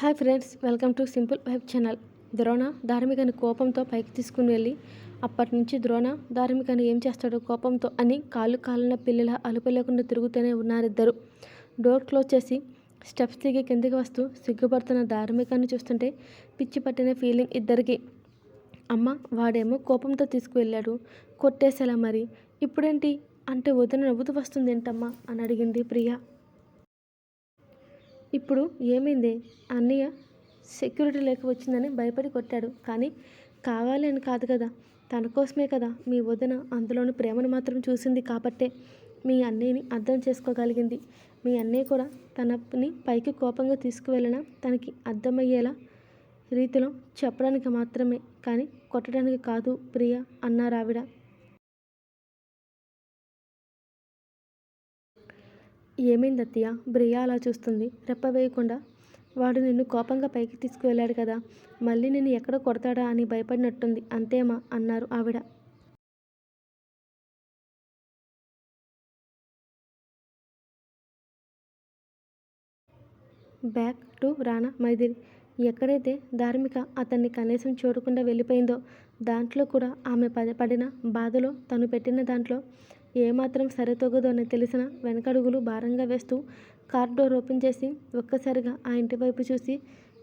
Hi friends welcome to simple web channel. Drona ధార్మికని కోపంతో పైకి తీసుకుని వెళ్ళి అప్పటి నుంచి ద్రోణ ధార్మికని ఏం చేస్తాడో కోపంతో అని కాళ్ళు కాలిన పిల్లల అలుపు లేకుండా తిరుగుతూనే ఉన్నారిద్దరు. డోర్ క్లోజ్ చేసి స్టెప్స్ దిగి కిందికి వస్తూ సిగ్గుపడుతున్న ధార్మికాన్ని చూస్తుంటే పిచ్చి పట్టిన ఫీలింగ్ ఇద్దరికి. అమ్మ వాడేమో కోపంతో తీసుకువెళ్ళాడు. కొట్టేసేలా మరి. ఇప్పుడేంటి? అంటే వదిన నవ్వుతూ వస్తుంది ఏంటమ్మా అని అడిగింది ప్రియా. ఇప్పుడు ఏమైంది? అన్నయ్య సెక్యూరిటీ లేక వచ్చిందని భయపడి కొట్టాడు. కానీ కావాలి అని కాదు కదా. తన కోసమే కదా మీ వదిన అందులోని ప్రేమను మాత్రం చూసింది కాబట్టే మీ అన్నయ్యని అర్థం చేసుకోగలిగింది. మీ అన్నయ్య కూడా తనని పైకి కోపంగా తీసుకువెళ్ళినా తనకి అర్థమయ్యేలా రీతిలో చెప్పడానికి మాత్రమే. కానీ కొట్టడానికి కాదు ప్రియ అన్నారు ఆవిడ ఏమైంది అత్తయ్య? బ్రియా అలా చూస్తుంది. రెప్ప వేయకుండా వాడు నిన్ను కోపంగా పైకి తీసుకువెళ్ళాడు కదా మళ్ళీ నిన్ను ఎక్కడ కొడతాడా అని భయపడినట్టుంది. అంతేమా? అన్నారు ఆవిడ. బ్యాక్ టు రానా మైదిరి. ఎక్కడైతే ధార్మిక అతన్ని కనీసం చూడకుండా వెళ్ళిపోయిందో దాంట్లో కూడా ఆమె పడిన బాధలో తను పెట్టిన దాంట్లో ఏమాత్రం అని తెలిసిన వెనకడుగులు భారంగా వేస్తూ కార్ డోర్ ఓపెన్ చేసి ఒక్కసారిగా ఆ ఇంటి వైపు చూసి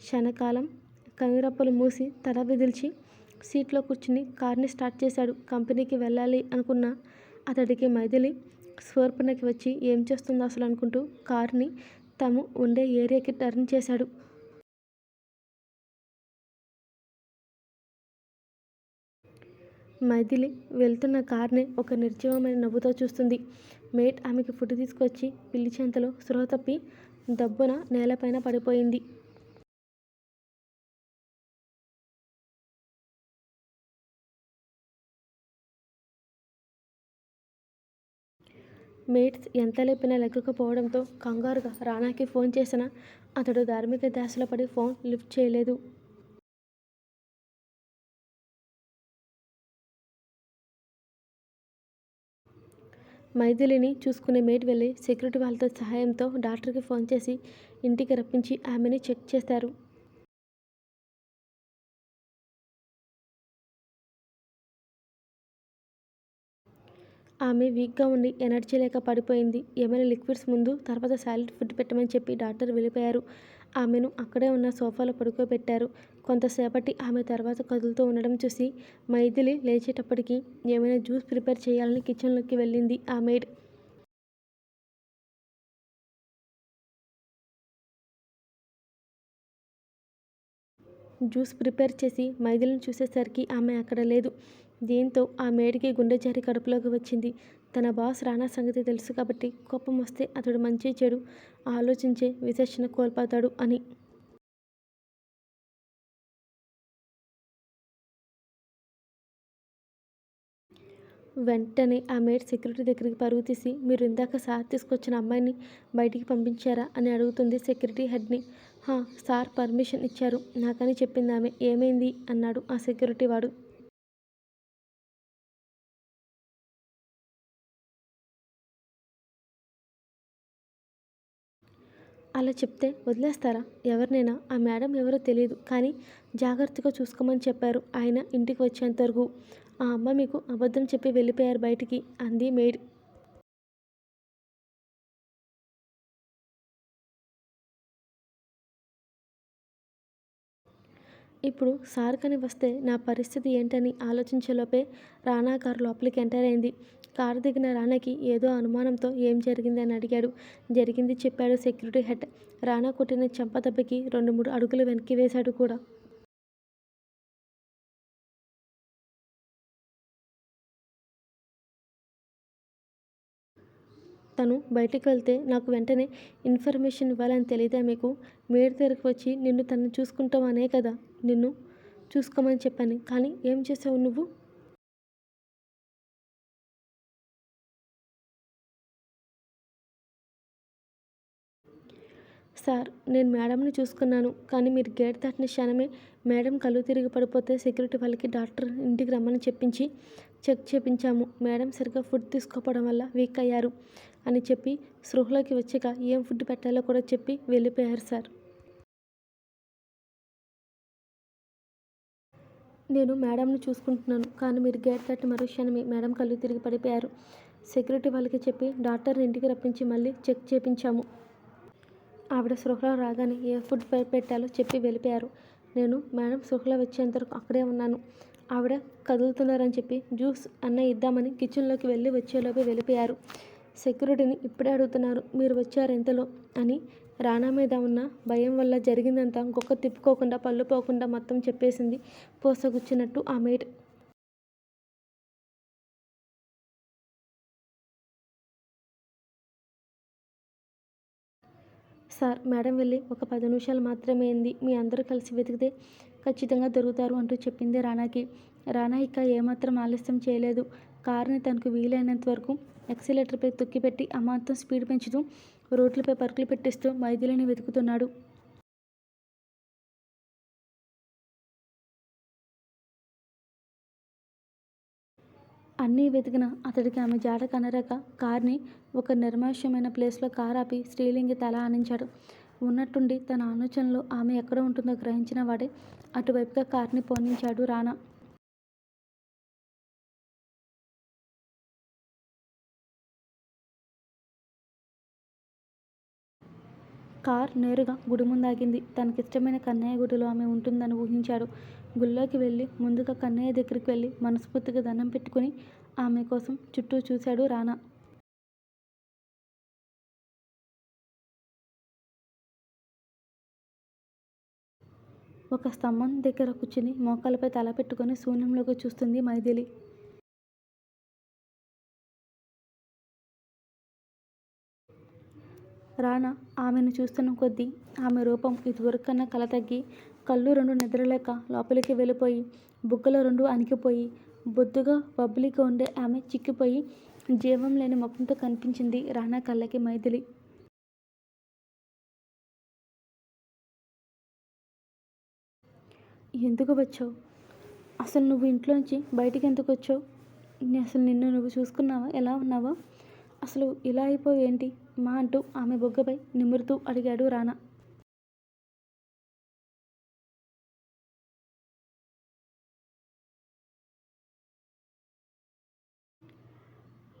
క్షణకాలం కనురప్పలు మూసి తల విదిల్చి సీట్లో కూర్చుని కార్ని స్టార్ట్ చేశాడు. కంపెనీకి వెళ్ళాలి అనుకున్న అతడికి మైథిలి స్వర్పణకి వచ్చి ఏం చేస్తుందో అసలు అనుకుంటూ కార్ని తాము ఉండే ఏరియాకి టర్న్ చేశాడు. మైథిలి వెళ్తున్న కార్ని ఒక నిర్జీవమైన నవ్వుతో చూస్తుంది. మేట్ ఆమెకి ఫుడ్ తీసుకొచ్చి పిల్లి చెంతలో స్పృహ తప్పి దబ్బున నేలపైన పడిపోయింది. మేట్స్ ఎంత లేపినా లెక్కకపోవడంతో కంగారుగా రాణాకి ఫోన్ చేసినా అతడు ధార్మిక దాసలో పడి ఫోన్ లిఫ్ట్ చేయలేదు. మైథిలిని చూసుకునే మేడ్ వెళ్ళి సెక్యూరిటీ వాళ్ళతో సహాయంతో డాక్టర్కి ఫోన్ చేసి ఇంటికి రప్పించి ఆమెని చెక్ చేశారు ఆమె వీక్గా ఉండి ఎనర్జీ లేక పడిపోయింది. ఏమైనా లిక్విడ్స్ ముందు తర్వాత సాలిడ్ ఫుడ్ పెట్టమని చెప్పి డాక్టర్ వెళ్ళిపోయారు. ఆమెను అక్కడే ఉన్న సోఫాలో పడుకోబెట్టారు. కొంతసేపటి ఆమె తర్వాత కదులుతూ ఉండడం చూసి మైథిలి లేచేటప్పటికి ఏమైనా జ్యూస్ ప్రిపేర్ చేయాలని కిచెన్లోకి వెళ్ళింది ఆ మేడ్ జ్యూస్ ప్రిపేర్ చేసి మైథిలిని చూసేసరికి ఆమె అక్కడ లేదు. దీంతో ఆ మేడికి గుండె జారి కడుపులోకి వచ్చింది. తన బాస్ రానా సంగతి తెలుసు కాబట్టి కోపం వస్తే అతడు మంచి చెడు ఆలోచించే విచక్షణ కోల్పోతాడు అని. వెంటనే ఆ మేడ్ సెక్యూరిటీ దగ్గరికి పరుగు తీసి మీరు ఇందాక సార్ తీసుకొచ్చిన అమ్మాయిని బయటికి పంపించారా అని అడుగుతుంది సెక్యూరిటీ హెడ్ని. హా సార్ పర్మిషన్ ఇచ్చారు. నాకని చెప్పింది ఆమె ఏమైంది? అన్నాడు ఆ సెక్యూరిటీ వాడు. అలా చెప్తే వదిలేస్తారా? ఎవరినైనా? ఆ మేడం ఎవరో తెలియదు కానీ జాగ్రత్తగా చూసుకోమని చెప్పారు ఆయన ఇంటికి వచ్చేంతవరకు. ఆ అమ్మ మీకు అబద్ధం చెప్పి వెళ్ళిపోయారు బయటికి అంది మేడ్ ఇప్పుడు సార్ కని వస్తే నా పరిస్థితి ఏంటని ఆలోచించేలోపే రానా కారు లోపలికి ఎంటర్ అయింది. కారు దిగిన రానాకి ఏదో అనుమానంతో ఏం జరిగింది అని అడిగాడు. జరిగింది చెప్పాడు సెక్యూరిటీ హెడ్. రానా కొట్టిన చెంపదెబ్బకి రెండు మూడు అడుగులు వెనక్కి వేశాడు కూడా. తను బయటికి వెళ్తే నాకు వెంటనే ఇన్ఫర్మేషన్ ఇవ్వాలని తెలియదా మీకు? మేడ దగ్గరకు వచ్చి నిన్ను తను చూసుకుంటామనే కదా? నిన్ను చూసుకోమని చెప్పాను. కానీ ఏం చేసావు నువ్వు? సార్ నేను మేడంని చూసుకున్నాను. కానీ మీరు గేట్ దాటిన క్షణమే మేడం కళ్ళు తిరిగి పడిపోతే సెక్యూరిటీ వాళ్ళకి డాక్టర్ ఇంటికి రమ్మని చెప్పించి చెక్ చేపించాము. మేడం సరిగ్గా ఫుడ్ తీసుకోకపోవడం వల్ల వీక్ అయ్యారు. అని చెప్పి సృహలోకి వచ్చాక ఏం ఫుడ్ పెట్టాలో కూడా చెప్పి వెళ్ళిపోయారు సార్. నేను మేడంను చూసుకుంటున్నాను కానీ మీరు గేట్ తట్టి మరో క్షణమే మేడం కళ్ళు తిరిగి పడిపోయారు. సెక్యూరిటీ వాళ్ళకి చెప్పి డాక్టర్ని ఇంటికి రప్పించి మళ్ళీ చెక్ చేపించాము. ఆవిడ సృహలో రాగానే ఏ ఫుడ్ పెట్టాలో చెప్పి వెళ్ళిపోయారు. నేను మేడం సృహలో వచ్చేంతవరకు అక్కడే ఉన్నాను. ఆవిడ కదులుతున్నారని చెప్పి జ్యూస్ అన్న ఇద్దామని కిచెన్లోకి వెళ్ళి వచ్చేలోపే వెళ్ళిపోయారు. సెక్యూరిటీని ఇప్పుడే అడుగుతున్నారు. మీరు వచ్చారు ఎంతలో? అని. రానా మీద ఉన్న భయం వల్ల జరిగిందంతా ఇంకొక తిప్పుకోకుండా పళ్ళు పోకుండా మొత్తం చెప్పేసింది పోసగుచ్చినట్టు ఆ మేట్. సార్ మేడం వెళ్ళి ఒక పది నిమిషాలు మాత్రమే అయింది. మీ అందరూ కలిసి వెతికితే ఖచ్చితంగా దొరుకుతారు అంటూ చెప్పింది రానాకి రానా ఇక ఏమాత్రం ఆలస్యం చేయలేదు. కారుని తనకు వీలైనంత వరకు ఎక్సిలేటర్పై తొక్కిపెట్టి అమాంతం స్పీడ్ పెంచుతూ రోడ్లపై పరుగులు పెట్టిస్తూ వైద్యులని వెతుకుతున్నాడు. అన్నీ వెతికిన అతడికి ఆమె జాడ కనరాక కార్ని ఒక నిర్మానుష్యమైన ప్లేస్లో కార్ ఆపి స్త్రీలింగి తల ఆనించాడు. ఉన్నట్టుండి తన ఆలోచనలో ఆమె ఎక్కడ ఉంటుందో గ్రహించిన వాడే అటువైపుగా కార్ని పోనించాడు రానా. కార్ నేరుగా గుడి ముందాగింది తనకిష్టమైన కన్నయ్య గుడిలో ఆమె ఉంటుందని ఊహించాడు. గుళ్ళోకి వెళ్ళి ముందుగా కన్నయ్య దగ్గరికి వెళ్ళి మనస్ఫూర్తిగా దండం పెట్టుకుని ఆమె కోసం చుట్టూ చూశాడు రానా. ఒక స్తంభం దగ్గర కూర్చుని మోకాలపై తల పెట్టుకొని శూన్యంలోకి చూస్తుంది మైథిలి. రానా ఆమెను చూస్తున్న కొద్దీ ఆమె రూపం ఇదివరకన్నా కల తగ్గి కళ్ళు రెండు నిద్రలేక లోపలికి వెళ్ళిపోయి బుగ్గలు రెండు అణికిపోయి బొద్దుగా బబ్బులిగా ఉండే ఆమె చిక్కిపోయి జీవం లేని ముఖంతో కనిపించింది రానా కళ్ళకి మైథిలి. ఎందుకు వచ్చావు? అసలు నువ్వు ఇంట్లోంచి బయటికి ఎందుకు వచ్చావు? అసలు నిన్ను నువ్వు చూసుకున్నావా? ఎలా ఉన్నావా? అసలు ఇలా అయిపోయి ఏంటి? మా అంటూ ఆమె బొగ్గపై నిమురుతూ అడిగాడు రానా.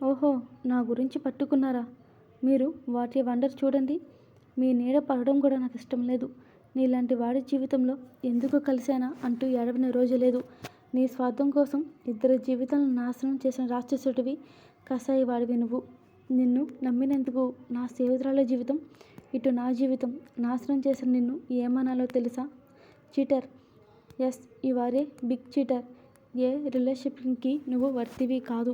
ఓహో నా గురించి పట్టుకున్నారా? మీరు వాటి వండర్ చూడండి. మీ నీడ పడడం కూడా నాకు ఇష్టం లేదు. నీలాంటి వాడి జీవితంలో ఎందుకు కలిశానా అంటూ ఏడవని రోజు లేదు. నీ స్వార్థం కోసం ఇద్దరి జీవితాలను నాశనం చేసిన రాక్షసుడివి కసాయి వాడివి నువ్వు. నిన్ను నమ్మినందుకు నా స్నేహితురాల జీవితం ఇటు నా జీవితం నాశనం చేసిన నిన్ను ఏమనాలో తెలుసా? Cheater. Yes you are a big cheater. A రిలేషన్షిప్కి నువ్వు వర్తివి కాదు.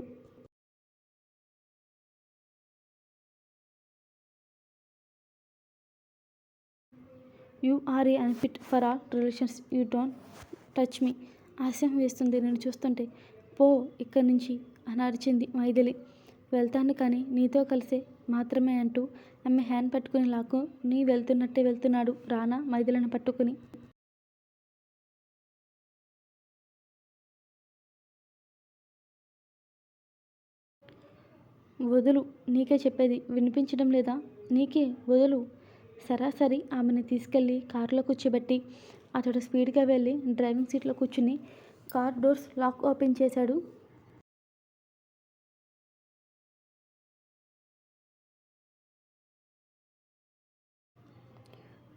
You are a unfit for all relations. You don't touch me. ఆశయం వేస్తుంది నేను చూస్తుంటే. పో ఇక్కడి నుంచి అని అరిచింది మైథిలి. వెళ్తాను కానీ నీతో కలిసే మాత్రమే అంటూ ఆమె హ్యాండ్ పట్టుకుని లాక్కు. నీ వెళ్తున్నట్టే వెళ్తున్నాడు రానా మైథిలిని పట్టుకుని. వదులు నీకే చెప్పేది వినిపించడం లేదా? నీకే వదులు. సరాసరి ఆమెను తీసుకెళ్ళి కారులో కూర్చోబెట్టి అతడు స్పీడ్గా వెళ్ళి డ్రైవింగ్ సీట్లో కూర్చుని కార్ డోర్స్ లాక్ ఓపెన్ చేశాడు.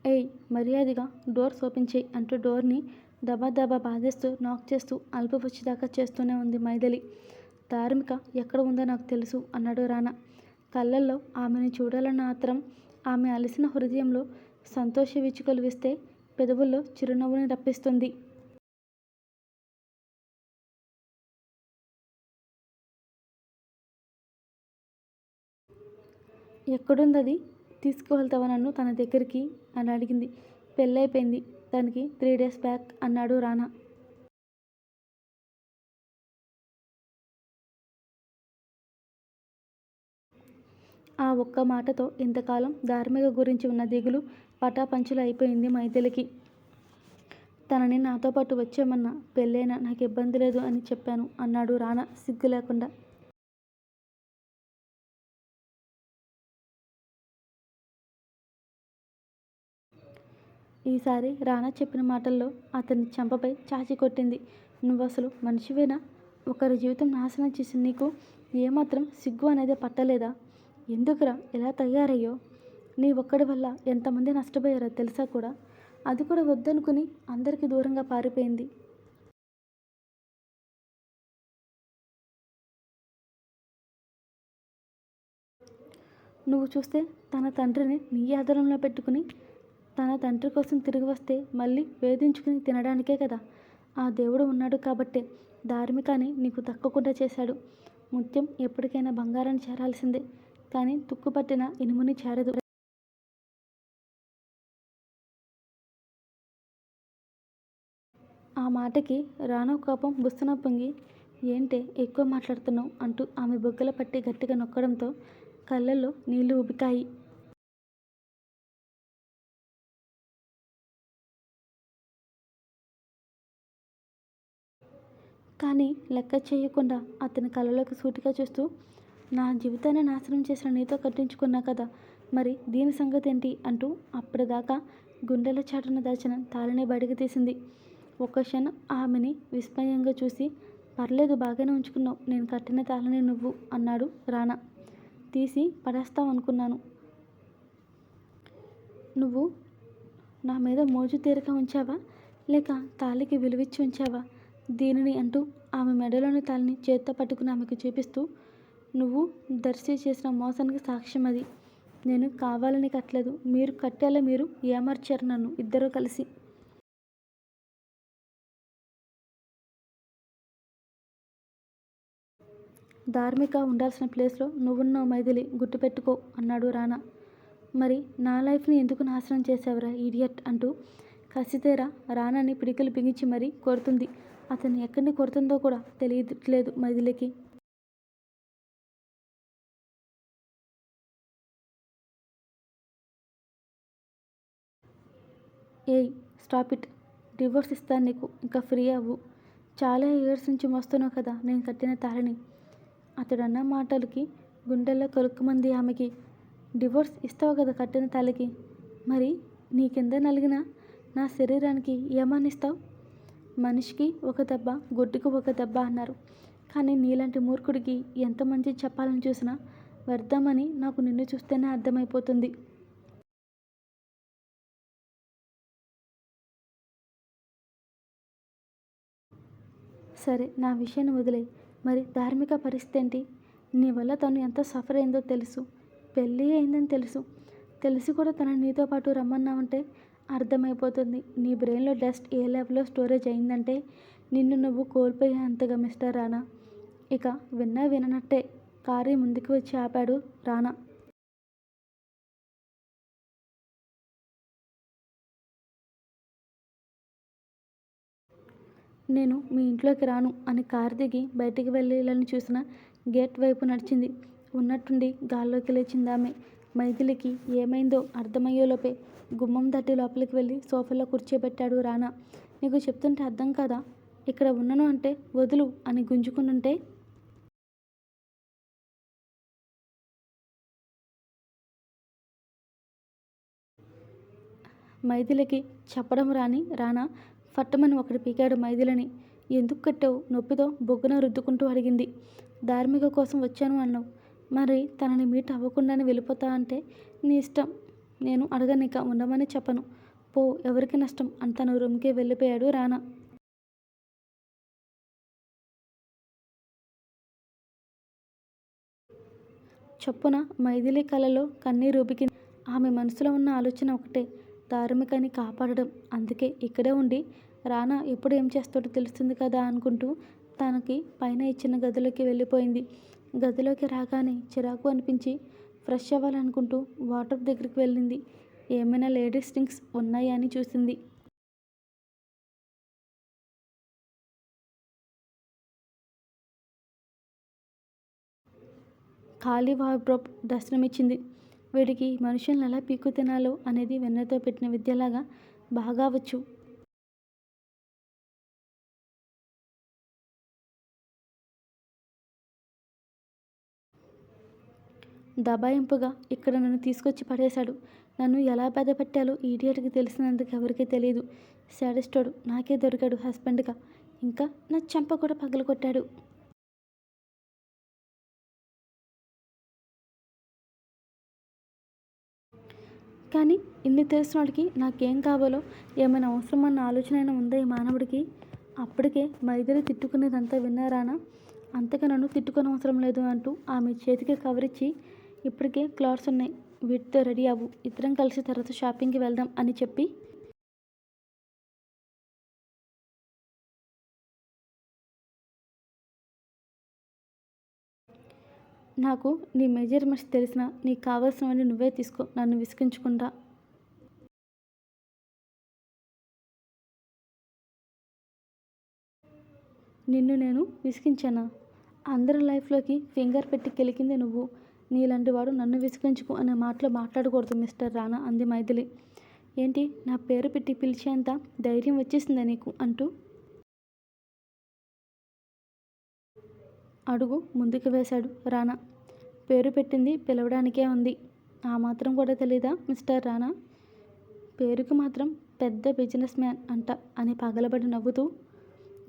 ఏయ్ మర్యాదగా డోర్స్ ఓపెన్ చేయి అంటూ డోర్ని దబా దబా బాధేస్తూ నాక్ చేస్తూ అల్పు వచ్చేదాకా చేస్తూనే ఉంది మైథిలి. ధార్మిక ఎక్కడ ఉందో నాకు తెలుసు అన్నాడు రానా. కళ్ళల్లో ఆమెను చూడాలన్న ఆత్రం ఆమె అలసిన హృదయంలో సంతోష విచ్చుకలు వేస్తే పెదవుల్లో చిరునవ్వుని రప్పిస్తుంది. ఎక్కడుందది? తీసుకువెళ్తావా నన్ను? తన దగ్గరికి అని అడిగింది. పెళ్ళైపోయింది. దానికి త్రీ డేస్ బ్యాక్ అన్నాడు రానా. ఆ ఒక్క మాటతో ఇంతకాలం ధార్మిక గురించి ఉన్న దిగులు పటాపంచులు అయిపోయింది మైథిలికి. తనని నాతో పాటు వచ్చేమన్నా పెళ్ళైనా నాకు ఇబ్బంది లేదు అని చెప్పాను అన్నాడు రానా సిగ్గు లేకుండా. ఈసారి రానా చెప్పిన మాటల్లో అతని చెంపపై చాచి కొట్టింది. నువ్వు అసలు మనిషివేనా? ఒకరి జీవితం నాశనం చేసి నీకు ఏమాత్రం సిగ్గు అనేది పట్టలేదా? ఎందుకురా ఎలా తయారయ్యో నీ ఒక్కడి వల్ల ఎంతమంది నష్టపోయారో తెలుసా కూడా? అది కూడా వద్దనుకుని అందరికీ దూరంగా పారిపోయింది. నువ్వు చూస్తే తన తండ్రిని నీ ఆధారంలో పెట్టుకుని తన తండ్రి కోసం తిరిగి వస్తే మళ్ళీ వేధించుకుని తినడానికే కదా! ఆ దేవుడు ఉన్నాడు కాబట్టే ధార్మికాన్ని నీకు తక్కకుండా చేశాడు. ముత్యం ఎప్పటికైనా బంగారాన్ని చేరాల్సిందే. కానీ తుక్కుపట్టిన ఇనుముని చేరదు. ఆ మాటకి రానా కోపం బుస్తున పొంగి ఏంటే ఎక్కువ మాట్లాడుతున్నావు అంటూ ఆమె బొగ్గల పట్టి గట్టిగా నొక్కడంతో కళ్ళల్లో నీళ్ళు ఉబికాయి. కానీ లెక్క చేయకుండా అతని కళ్ళలోకి సూటిగా చూస్తూ నా జీవితాన్ని నాశనం చేసిన నీతో కట్టించుకున్నా కదా! మరి దీని సంగతి ఏంటి అంటూ అప్పటిదాకా గుండెల చాటున దాచిన తాళిని బయటకు తీసింది. ఒక్క క్షణం ఆమెని విస్మయంగా చూసి పర్లేదు బాగానే ఉంచుకున్నావు నేను కట్టిన తాళిని నువ్వు అన్నాడు రానా. తీసి పడేస్తావనుకున్నాను. నువ్వు నా మీద మోజు తీరక ఉంచావా? లేక తాళికి విలువిచ్చి ఉంచావా దీనిని అంటూ ఆమె మెడలోని తాళిని చేత్తో పట్టుకుని ఆమెకు చూపిస్తూ నువ్వు దర్శి చేసిన మోసానికి సాక్ష్యం అది. నేను కావాలని కట్టలేదు. మీరు కట్టేలా మీరు ఏమర్చారు నన్ను ఇద్దరూ కలిసి. ధార్మిక ఉండాల్సిన ప్లేస్లో నువ్వున్నావు మైథిలి గుర్తుపెట్టుకో అన్నాడు రానా. మరి నా లైఫ్ని ఎందుకు నాశనం చేశావురా ఇడియట్ అంటూ కసితేరా రానాని పిడికలు బిగించి మరీ కొడుతుంది. అతను ఎక్కడిని కొడుతుందో కూడా తెలియట్లేదు మైథిలికి. ఏయ్ స్టాపిట్ డివోర్స్ ఇస్తాను నీకు ఇంకా ఫ్రీ అవ్వు. చాలా ఇయర్స్ నుంచి మోస్తున్నావ్ కదా నేను కట్టిన తాళిని. అతడన్న మాటలకి గుండెల్లో కలుక్కుమంది ఆమెకి. డివోర్స్ ఇస్తావు కదా కట్టిన తాళికి. మరి నీ కింద నలిగిన నా శరీరానికి ఏమన్నిస్తావ్? మనిషికి ఒక దెబ్బ గుడ్డుకు ఒక దెబ్బ అన్నారు. కానీ నీలాంటి మూర్ఖుడికి ఎంత మంచి చెప్పాలని చూసినా వ్యర్థమని నాకు నిన్ను చూస్తేనే అర్థమైపోతుంది. సరే నా విషయాన్ని వదిలే మరి ధార్మిక పరిస్థితి ఏంటి నీ వల్ల తను ఎంత సఫర్ అయిందో తెలుసు. పెళ్ళి అయిందని తెలుసు. తెలిసి కూడా తనని నీతో పాటు రమ్మన్నామంటే అర్థమైపోతుంది నీ బ్రెయిన్లో డస్ట్ ఏ లెవెల్లో స్టోరేజ్ అయిందంటే నిన్ను నువ్వు కోల్పోయేంతగా మిస్టర్ రానా. ఇక విన్నా విననట్టే కారు ముందుకు వచ్చి ఆపాడు రానా. నేను మీ ఇంట్లోకి రాను అని కారు దిగి బయటికి వెళ్ళాలని చూసిన గేట్ వైపు నడిచింది. ఉన్నట్టుండి గాల్లోకి లేచిందామె. మైథిలికి ఏమైందో అర్థమయ్యేలోపే గుమ్మం తట్టి లోపలికి వెళ్ళి సోఫాలో కూర్చోబెట్టాడు రానా. నీకు చెప్తుంటే అర్థం కాదా? ఇక్కడ ఉన్నను అంటే వదులు అని గుంజుకుంటుంటే మైథిలికి చెప్పడం రాని రానా ఫట్టమని ఒకటి పీకాడు మైథిలిని. ఎందుకు కట్టావు నొప్పితో బొగ్గున రుద్దుకుంటూ అడిగింది. ధార్మిక కోసం వచ్చాను అన్నావు మరి తనని మీట్ అవ్వకుండానే వెళ్ళిపోతా అంటే నీ ఇష్టం నేను అడగనిక ఉండమని చెప్పను. పో ఎవరికి నష్టం అని తన రూమ్కి వెళ్ళిపోయాడు రానా. చొప్పున మైథిలి కళలో కన్నీరు ఉబికింది. ఆమె మనసులో ఉన్న ఆలోచన ఒకటే ధార్మికని కాపాడడం. అందుకే ఇక్కడే ఉండి రానా ఎప్పుడు ఏం చేస్తాడో తెలుస్తుంది కదా అనుకుంటూ తనకి పైన ఇచ్చిన గదిలోకి వెళ్ళిపోయింది. గదిలోకి రాగానే చిరాకు అనిపించి ఫ్రెష్ అవ్వాలనుకుంటూ వాటర్ దగ్గరికి వెళ్ళింది. ఏమైనా లేడీస్ డ్రింక్స్ ఉన్నాయా అని చూసింది. ఖాళీ వార్డ్రోబ్ దర్శనమిచ్చింది. వీడికి మనుషుల్ని ఎలా పీక్కు తినాలో అనేది వెన్నతో పెట్టిన విద్యలాగా బాగా వచ్చు. దబాయింపుగా ఇక్కడ నన్ను తీసుకొచ్చి పడేశాడు. నన్ను ఎలా బాధ పెట్టాలో ఈడియట్కి తెలిసినందుకు ఎవరికీ తెలియదు శాడిస్టోడు నాకే దొరికాడు హస్బెండ్గా. ఇంకా నా చెంప కూడా పగలగొట్టాడు. కానీ ఇన్ని తెలిసిన వాడికి నాకేం కావాలో ఏమైనా అవసరం అన్న ఆలోచన అయినా ఉందా ఈ మానవుడికి? అప్పటికే మైదరి తిట్టుకునేదంతా విన్నారానా? అంతగా నన్ను తిట్టుకొని అవసరం లేదు అంటూ ఆమె చేతికి కవరిచ్చి ఇప్పటికే క్లాత్స్ ఉన్నాయి. వీటితో రెడీ అవ్వు. ఇద్దరం కలిసి తర్వాత షాపింగ్కి వెళ్దాం అని చెప్పి నాకు నీ మెజర్మెంట్స్ తెలిసిన నీకు కావాల్సినవన్నీ నువ్వే తీసుకో. నన్ను విసిగించకుండా. నిన్ను నేను విసిగించానా? అందరి లైఫ్లోకి ఫింగర్ పెట్టి కెలికింది నువ్వు. నీలాంటి వాడు నన్ను విసిగించుకు అనే మాటలు మాట్లాడకూడదు మిస్టర్ రానా అంది మైథిలి. ఏంటి నా పేరు పెట్టి పిలిచేంత ధైర్యం వచ్చేసిందా నీకు? అంటూ. అడుగు ముందుకు వేశాడు రానా పేరు పెట్టింది పిలవడానికే ఉంది. ఆ మాత్రం కూడా తెలీదా మిస్టర్ రానా పేరుకు మాత్రం పెద్ద బిజినెస్ మ్యాన్ అంట అని పగలబడి నవ్వుతూ.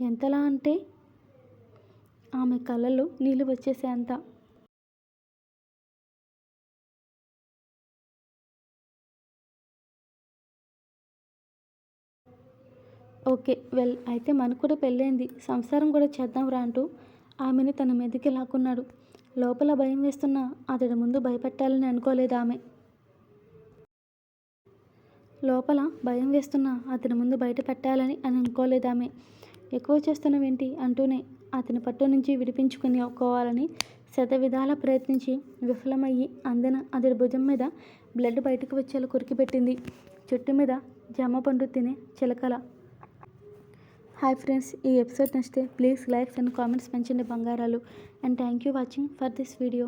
ఎంతలా అంటే? ఆమె కళ్ళల్లో నీళ్ళు వచ్చేసేంత ఓకే వెల్. అయితే మనకు కూడా పెళ్ళైంది. సంసారం కూడా చేద్దాం రా అంటూ ఆమెని తన మీదకి లాక్కున్నాడు. లోపల భయం వేస్తున్నా అతడి ముందు భయపెట్టాలని అనుకోలేదు ఆమె. లోపల భయం వేస్తున్నా అతని ముందు బయట పెట్టాలని అని అనుకోలేదు ఆమె. ఎక్కువ చేస్తున్నావేంటి? అంటూనే అతని పట్టు నుంచి విడిపించుకుని ఒక్కోవాలని శత విధాల ప్రయత్నించి విఫలమయ్యి అందిన అతడి భుజం మీద బ్లడ్ బయటకు వచ్చేలా కురికిపెట్టింది చెట్టు మీద జామ పండు తినే చిలకల హాయ్ ఫ్రెండ్స్ ఈ ఎపిసోడ్ నచ్చితే ప్లీజ్ లైక్స్ అండ్ కామెంట్స్ పెంచండి బంగారాలు. And thank you watching for this video